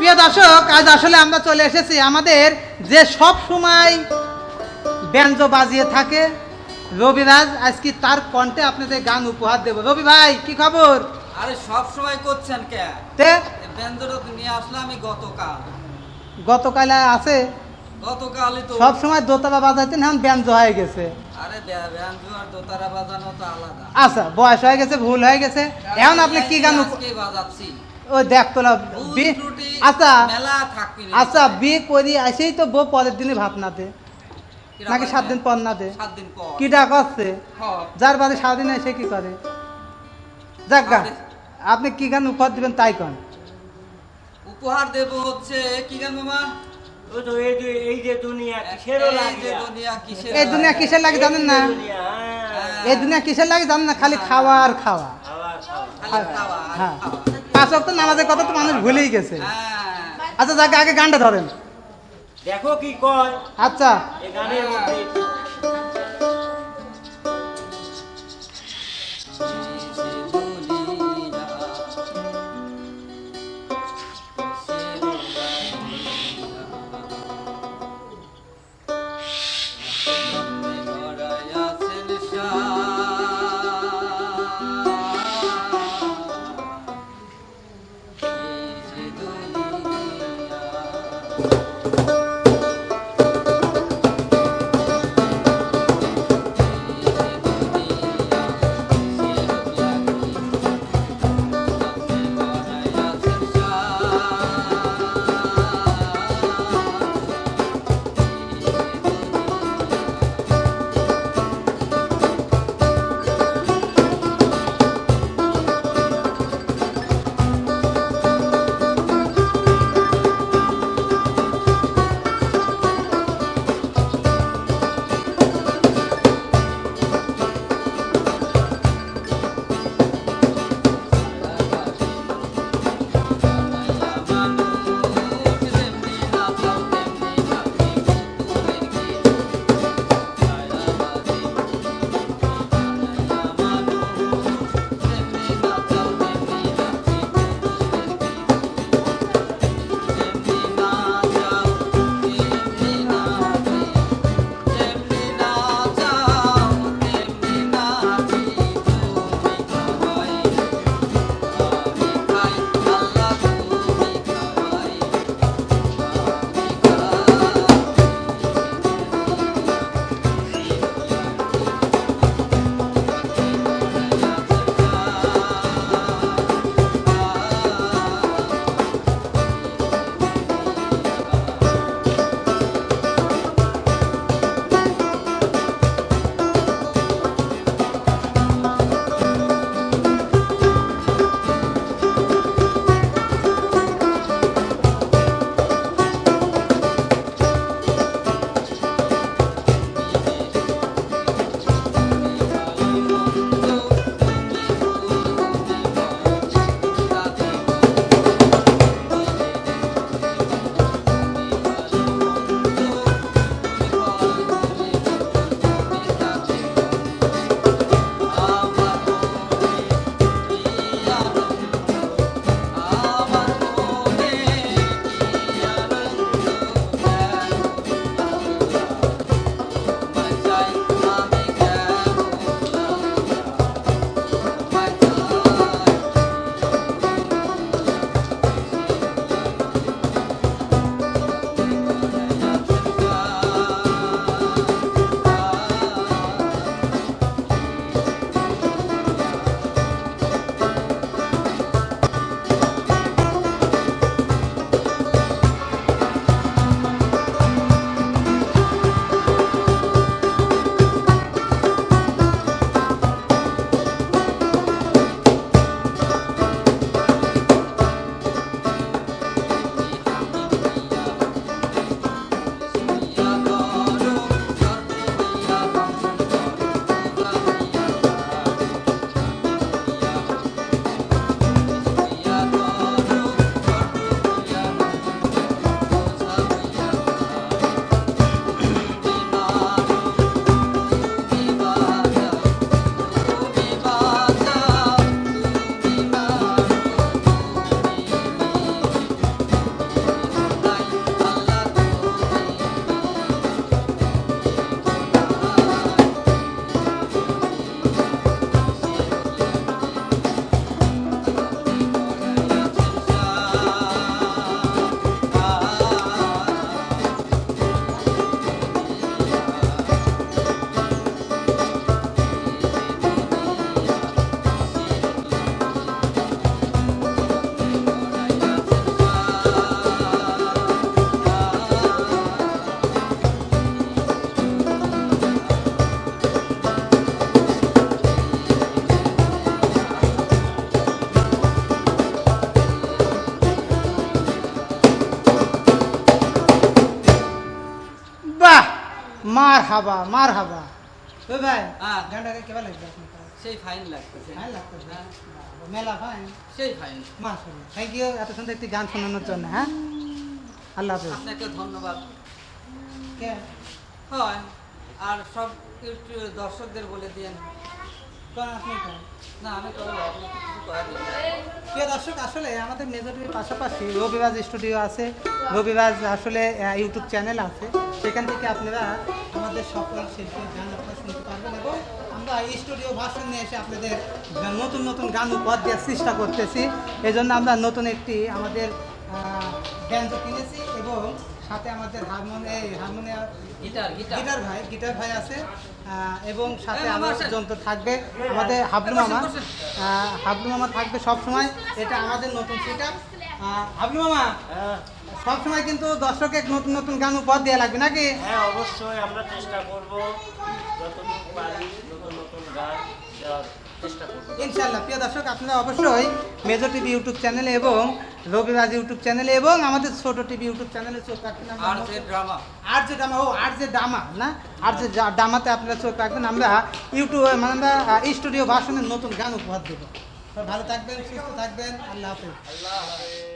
প্রিয় দর্শক আজ আসলে আমরা চলে এসেছি আমাদের যে সব সময় ব্যঞ্জ বাজিয়ে থাকে। রবিরাজ আজকে তার কণ্ঠে আপনাদের গান উপহার দেব? রবি ভাই কি খবর? আরে সব সময় করছেন কে? তে? বেন্দর নিয়ে আসলাম আমি গতকাল। গতকাল আছে? গতকালই তো। সব সময় দোতলা বাজাইতেন এখন ব্যঞ্জ হয়ে গেছে। আরে ব্যাঞ্জু আর দোতারা বাজানো তো আলাদা। আচ্ছা বয়স হয়ে গেছে ভুল হয়ে গেছে। এখন আপনি কি গান বাজাচ্ছি। ওই দেখতলা বি- আচ্ছা। আচ্ছা বিয়ে করি আসেই তো বউ পরের দিনে ভাত না দে। নাকি সাত দিন পর না দে? পর। করছে হ্যাঁ। যার বাদে সারাদিন এসে কি করে? যাক গা, আপনি কি গান উপহার দিবেন তাই কন। উপহার দেব হচ্ছে কি গান মামা? এই যে দুনিয়া কিসের এই যে লাগিয়া দুনিয়া কিসের এই দুনিয়া কিসের লাগে জানেন না? দুনিয়া, হ্যাঁ। এই দুনিয়া কিসের লাগে জানেন না? খালি খাওয়া আর খাওয়া। খাওয়া, খাওয়া। খালি খাওয়া আর হ্যাঁ। খাওয়া। পাঁচ অক্ট নামাজের কথা তো মানুষ ভুলেই গেছে। হ্যাঁ। আচ্ছা যাকে আগে গানটা ধরেন। দেখো কি কয়। আচ্ছা। মার হাবা মার হাবা ভাই হ্যাঁ। লাগবে আপনার সেই ফাইন হ্যাঁ, মেলা ফাইন সেই ফাইন থ্যাংক ইউ এত সুন্দর একটি গান শোনানোর জন্য হ্যাঁ? আল্লাহ হাফেজ। আপনাকে ধন্যবাদ। কে? হয়। আর সব দর্শকদের বলে দিয়েন। প্রিয় দর্শক, আসলে আমাদের মেজর টিভির পাশাপাশি রবিবাজ স্টুডিও আছে। রবিবাজ আসলে ইউটিউব চ্যানেল আছে। সেখান থেকে আপনারা আমাদের সকল শিল্পীর গান শুনতে পারবেন এবং আমরা এই স্টুডিও ভাষণ নিয়ে এসে আপনাদের নতুন নতুন গান উপহার দেওয়ার চেষ্টা করতেছি। এই জন্য আমরা নতুন একটি আমাদের ব্যান্ড কিনেছি এবং সাথে আমাদের হারমোনিয়া হারমোনিয়াম গিটার গিটার। গিটার ভাই গিটার ভাই আছে এবং সাথে আমার যন্ত্র থাকবে আমাদের হাবলু মামা। হাবলু মামা থাকবে সব সময় এটা আমাদের নতুন সেট হাবলু মামা হ্যাঁ। সব সময় কিন্তু দর্শকের নতুন নতুন গান উপহার দেওয়া লাগবে নাকি? হ্যাঁ অবশ্যই আমরা চেষ্টা করব যতটুকু পারি নতুন নতুন গান দেওয়ার। চেষ্টা করব। ইনশাল্লাহ প্রিয় দর্শক আপনারা অবশ্যই মেজর টিভি ইউটিউব চ্যানেলে এবং রবিবাজ ইউটিউব চ্যানেলে এবং আমাদের ছোট টিভি ইউটিউব চ্যানেলে চোখ রাখবেন আর যে ড্রামা। আর যে ডামা ও আর যে ডামা না? আর যে ড্রামাতে ডামাতে আপনারা চোখ রাখবেন আমরা ইউটিউবে মানে আমরা স্টুডিও ভাষণের নতুন গান উপহার দেবো। ভালো থাকবেন সুস্থ থাকবেন আল্লাহ হাফিজ। আল্লাহ হাফেজ।